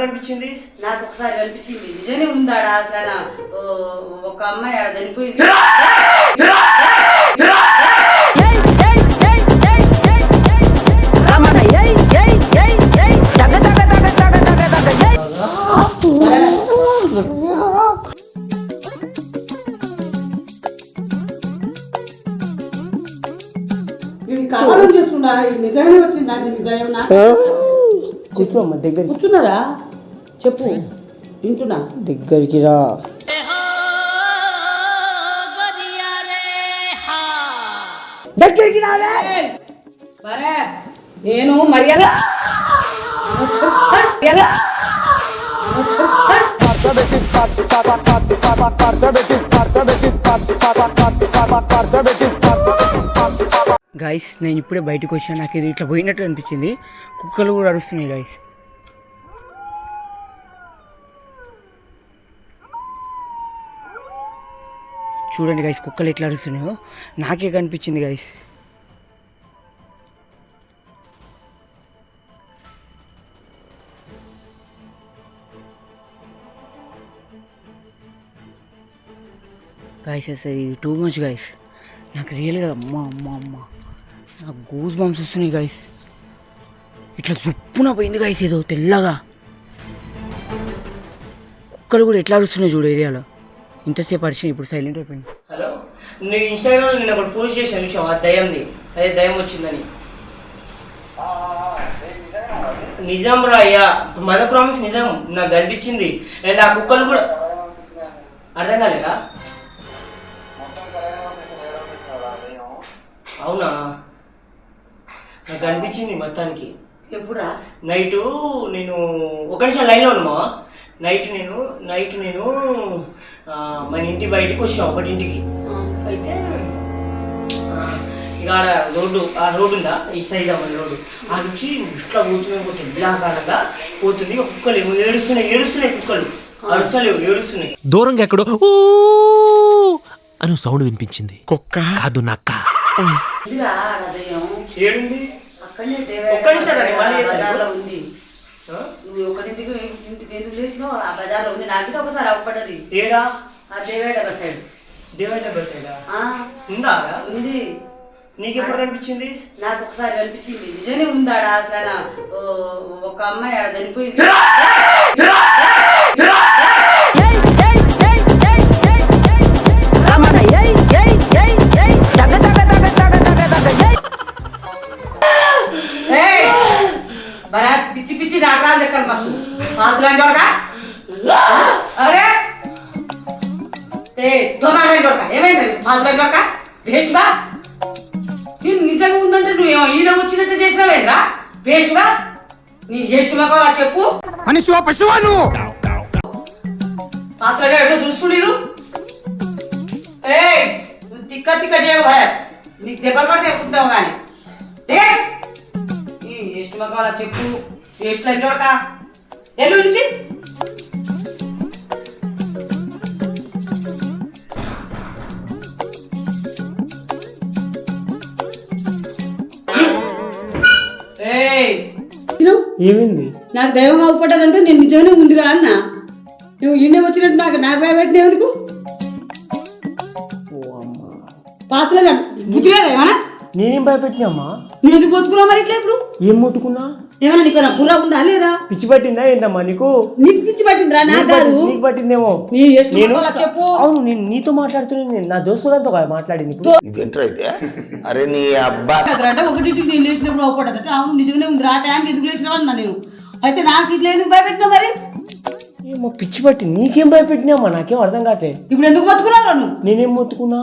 కనిపించింది నాకు ఒకసారి కనిపించింది నిజమే ఉందాడా అసలు ఒక అమ్మాయి ఆడ చనిపోయింది. కావాలని చేస్తున్నారా? ఇది నిజంగానే వచ్చిందా? దీనికి దయమనా కూర్చో అమ్మ దగ్గరికి. కూర్చున్నారా? చెప్పు వింటున్నా. దగ్గరికి రా. దగ్గరికి రావే. మరే నేను మర్యాద. మర్యాద. గైస్ నేను ఇప్పుడే బయటకు వచ్చాను. నాకు ఇది ఇట్లా పోయినట్టు అనిపించింది. కుక్కలు కూడా అరుస్తున్నాయి గైస్ చూడండి గైస్ కుక్కలు ఎట్లా అరుస్తున్నాయో. నాకే కనిపించింది గైస్ గాయస్ అసలు ఇది టూ మచ్ గాయస్ నాకు రియల్గా అమ్మ అమ్మ అమ్మ. నాకు గూస్ బంప్స్ వస్తున్నాయి గాయస్ ఇట్లా దుప్పున పోయింది గాయస్ ఏదో తెల్లగా. కుక్కలు కూడా ఎట్లా అరుస్తున్నాయి చూడు ఏరియాలో. ఇంతసేపు అరిచినాయి ఇప్పుడు సైలెంట్ అయిపోయింది. హలో? నేను ఇన్స్టాగ్రామ్లో నేను ఒకటి పోస్ట్ చేశాను విషయం ఆ దయ్యంది అదే దయ్యం వచ్చిందని. నిజం రా అయ్యా. మద ప్రామిస్ నిజం. నాకు కనిపించింది. అండ్ ఆ కుక్కలు కూడా అర్థం కాలేదా? అవునా? నాకు కనిపించింది మొత్తానికి. ఎప్పుడా నైటు నేను ఒక నిమిషం లైన్లో ఉన్నామా నైట్ నేను నైట్ నేను మన ఇంటి బయటికి వచ్చిన ఒకటింటికి అయితే ఇక ఆడ రోడ్డు ఆ రోడ్డు ఉందా? ఈ సైడ్ మన రోడ్డు. ఆ నుంచి ఇట్లా పోతూనే పోతుంది బిలాకారంగా పోతుంది. కుక్కలు ఏమో ఏడుస్తున్నాయి ఏడుస్తున్నాయి కుక్కలు. అరుస్తలేవు ఏడుస్తున్నాయి. దూరంగా ఎక్కడో అని సౌండ్ వినిపించింది. కుక్క? కాదు నక్క. ఏడుంది? ఒక్క నిమిషం ఉంది? నువ్వు ఎందుకు చేసినావు ఆ బజార్లో ఉంది. నాకు ఒకసారి అవ్వపడ్డది ఏడా? ఆ దేవేడ సైడ్. దేవత బతేడా ఆ, ఉందా? ఉంది. నీకెప్పుడు కనిపించింది? నాకు ఒకసారి కనిపించింది. నిజమే ఉందాడా? అసలు ఆయన, ఓ, ఒక అమ్మాయి ఆడ చనిపోయింది. ఏయ్ ఏయ్ ఏయ్ ఏయ్ ఏయ్ ఏయ్ రమణ ఏయ్ ఏయ్ ఏయ్ ఏయ్ తగ తగ తగ తగ తగ తగ ఏయ్. ఏయ్! పిచ్చి పిచ్చి నాటకాలు లెక్కలు మాకు పాత్ర చూడక? అరే ఏ దొనాలే దొరక ఏమైంది? మాధుబాయి దొరక బా నేను నిజంగా ఉందంటే నువ్వు ఏమో ఈడ వచ్చినట్టు చేసినావేరా వేస్ట్ బా నీ వేస్ట్ చెప్పు. మనిషి పశువా నువ్వు? మాధుబాయి ఏ నువ్వు తిక్క తిక్క చేయవు భరత్ నీకు దెబ్బలు పడితే ఎక్కుంటావు కానీ. ఏ వేస్ట్ మాకు చెప్పు. వేస్ట్ అయితే దొరక ఎల్లు నుంచి? ఏమైంది? నాకు దైవం అవపడ్డదంటే నేను నిజంగానే ఉందిరా అన్న. నువ్వు ఇండే వచ్చినట్టు నాకు నాకు భయపెట్టిన ఎందుకు పాత్రలు బుద్ధి లేదా ఏమన్నా నేనేం భయపెట్టినమ్మా? నేను ఎందుకు మరి ఇట్లా ఇప్పుడు? ఏం ముట్టుకున్నా? ఏమైనా నీకు నా ఉందా లేదా? పిచ్చి పట్టిందా ఏందమ్మా నీకు? నీకు పిచ్చి పట్టిందా నా కాదు. నీకు పట్టిందేమో. నేను చెప్పు. అవును నేను నీతో మాట్లాడుతున్నాను నేను నా దోస్తులతో కాదు మాట్లాడింది ఇదేంట్రా అరే నీ అబ్బా. ఒకటి నేను లేచినప్పుడు ఒకటి అవును నిజంగానే ఉంది ఆ టైం ఎందుకు లేచినా అన్నా నేను? అయితే నాకు ఇట్లా ఎందుకు భయపెట్టినావు మరి? ఏమో పిచ్చి పట్టి నీకేం భయపెట్టినామా నాకేం అర్థం కాటే ఇప్పుడు ఎందుకు మొత్తుకున్నావు నువ్వు? నేనేం మొత్తుకున్నా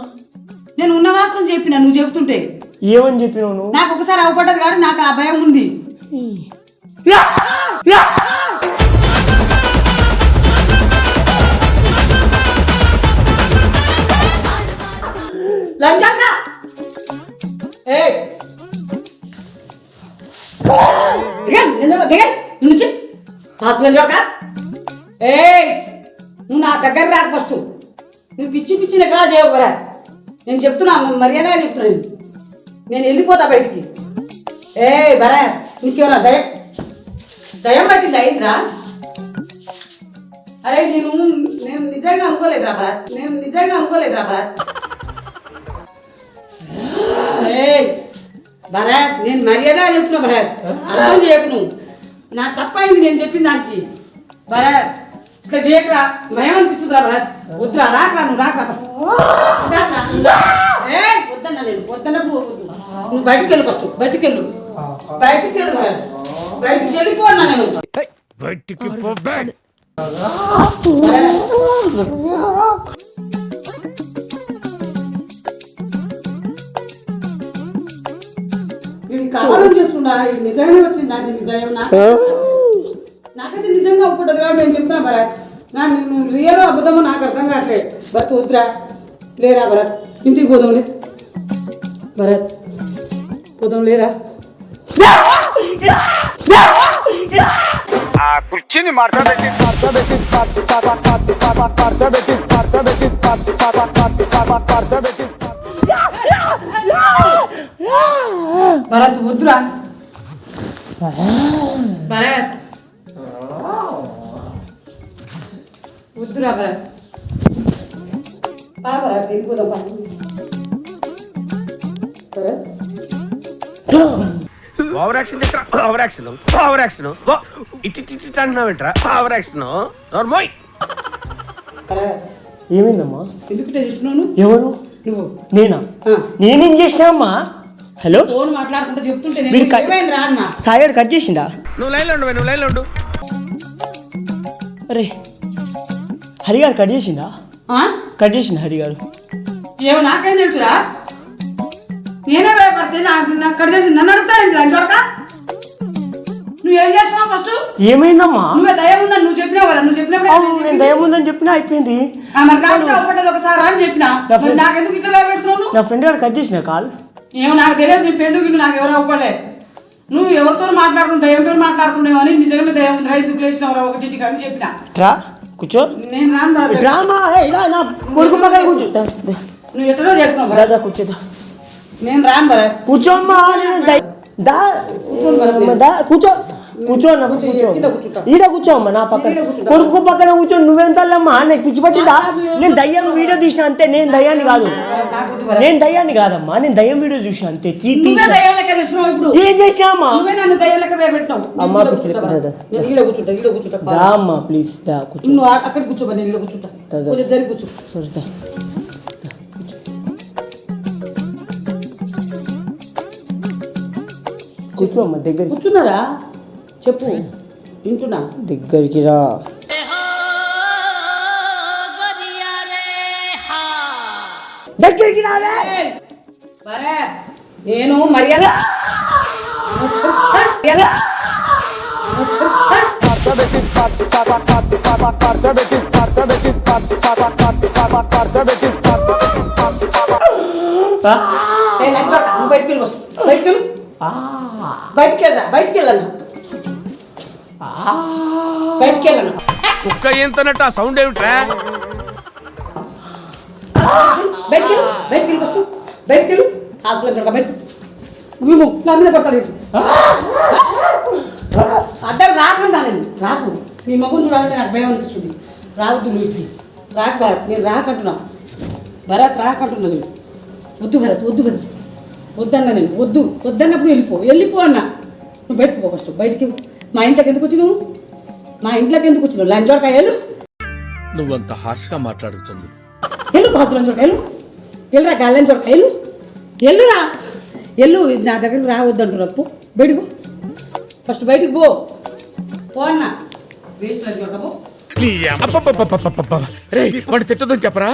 నేను ఉన్న వాసన చెప్పిన నువ్వు చెబుతుంటే ఏమని చెప్పినావు నువ్వు? నాకు ఒకసారి అవపడ్డది కాబట్టి నాకు ఆ భయం ఉంది. లంచక్క దిగండి నుంచి జోక? ఏయ్ నువ్వు నా దగ్గర రాక ఫస్ట్. నువ్వు పిచ్చి పిచ్చిన ఎక్కడా చేయకరా నేను చెప్తున్నా మర్యాదగా చెప్తున్నాను నేను వెళ్ళిపోతా బయటికి. ఏ బరా నీకేమన్నా దయ దయం పట్టింది అయిందిరా అరే నేను నేను నిజంగా అనుకోలేదురా భరత్ నేను నిజంగా అనుకోలేదురా భరత్ ఏయ్, భరత్ నేను మర్యాద చెప్తున్నా భరత్ అర్థం చేయకు నువ్వు. నా తప్పైంది నేను చెప్పిన దానికి. భరత్ ఇక్కడ చేయకురా భయం అనిపిస్తుందిరా భరత్ వద్దురా రాకరా నువ్వు రాకరా. ఏయ్, వద్దన్నా నేను వద్దన్నప్పుడు వద్దు. నువ్వు బయటికి వెళ్ళు ఫస్ట్ బయటికి వెళ్ళు. బయటికి వెళ్ళు బయటికి వెళ్ళిపోన్నా నేను. భరత్. నేను కావాలని చేస్తున్నా ఇది నిజంగానే వచ్చిందా? నీకు దయం నాకు నాకైతే నిజంగా ఒప్పుకుంటుంది కాబట్టి నేను చెప్తున్నా భరత్. నా నువ్వు రియల్ అబద్ధమో నాకు అర్థం కావట్లేదు. భరత్ వద్దురా. లేరా భరత్? ఇంటికి పోదాంలే. భరత్. పోదాం లేరా భరత్ వద్దురా భరత్ వద్దురా భరత్ పా భరత్ వెళ్ళిపోదాం పా Bharat over action over action over action ఇటు ఇటు ఇటు అంటున్నావు ఏంట్రా? ఓవర్ యాక్షన్ నోర్మోయ్ భరత్ ఏమైందమ్మా? ఎందుకు? ఎవరు? నువ్వు. నేనా? ఆ. నేనేం చేసినా అమ్మా? హలో? ఫోన్ మాట్లాడుకుంటూ చెప్తుంటే నేను వీడు కట్ సాయిగాడు చేసిండా? నువ్వు లైన్లో ఉండు నువ్వు లైన్లో ఉండు. అరే హరిగాడు కట్ చేసిండా? ఆ? కట్ చేసిండా హరిగాడు? ఏమో నాకేం తెలుసురా? నేనే భయపడితే నాకు కట్ చేసి నన్ను అడుగుతా ఏంటి అని చూడక నువ్వేం చేస్తున్నావు ఫస్ట్? ఏమైందమ్మా? నువ్వే దయ ఉందని నువ్వు చెప్పినావు కదా నువ్వు చెప్పినప్పుడు నేను దయ్యం ఉందని చెప్పినా అయిపోయింది. ఆ, మరి కాబట్టి ఒకసారి అని చెప్పిన. నాకెందుకు ఇట్లా భయపెడుతున్నావు నువ్వు? నా ఫ్రెండ్ గారు కట్ చేసిన కాల్? ఏమో నాకు తెలియదు నీ పెండు గిల్లు నాకు ఎవరు అవ్వలే నువ్వు ఎవరితో మాట్లాడుతున్నావు దయ్యంతో మాట్లాడుతున్నావు అని నిజంగా దయ్యం ఉంది. రైతు లేచినవరా ఒకటి అని చెప్పిన. కూర్చో. నేను రాను కొడుకు పక్కన కూర్చో. నువ్వు ఎట్లా చేస్తున్నావు కూర్చోదా నేను రాను భరత్ కూర్చోమ్మా నేను దై- కూర్చో కూర్చో. ఈడ కూర్చో అమ్మ నా పక్కన. కొడుకు పక్కన కూర్చో నువ్వెంతల్లమ్మా? నీకు పిచ్చి పట్టిందా? నేను దయ్యం వీడియో తీసిన అంతే నేను దయ్యాన్ని కాదు. నేను దయ్యాన్ని కాదమ్మా నేను దయ్యం వీడియో చూసిన అంతే చీ నువ్వే తీసిన. దయ్యం లెక్క చేస్తున్నావు ఇప్పుడు. ఏం అమ్మా నేను కూర్చో, దా. నేను ప్లీజ్ దా కూర్చో. అక్కడ నేను కూర్చుంటా. సరే కూర్చో. అమ్మా దగ్గరికి. కూర్చున్నారా? చెప్పు వింటున్నా. దగ్గరికి రా. దగ్గరికి రావే. నేను మర్యాద. పడక, నువ్వు బయటికి బయటికి వెళ్ళను బయటికి వెళ్ళను కుక్క ఏంతనట్టు ఆ సౌండ్ ఏమిట్రా? బయటికి వెళ్ళు బయటికి వెళ్ళి ఫస్ట్ బయటికి వెళ్ళు ఆకులు చూడక బయట నువ్వు నా మీద పడతాడు అడ్డం రాకుండా నేను రాకు. మీ మగం చూడాలంటే నాకు భయం అనిపిస్తుంది. రావద్దు నువ్వు రాకు నేను రాకంటున్నా. భరత్ రాకంటున్నా నేను. వద్దు భరత్ వద్దు భరత్. వద్దన్నా నేను. వద్దు. వద్దన్నప్పుడు వెళ్ళిపో. వెళ్ళిపో అన్న. నువ్వు బయటకు పో ఫస్ట్. బయటికి మా ఇంట్లోకి ఎందుకు వచ్చినావు మా ఇంట్లోకి ఎందుకు వచ్చినావు? లంచోడకాయ వెళ్ళు. నువ్వంత హార్ష్గా మాట్లాడుతుంది ఎల్లు బాత్రూమ్ చూడ ఎల్లు ఎల్లురా గాలని చూడ ఎల్లు ఎల్లురా ఎల్లు నా దగ్గరికి రావద్దంటారు అప్పు. బయటికి ఫస్ట్ బయటికి పో. పో అన్న. వేస్ట్ చూడక పో తిట్టదని చెప్పరా?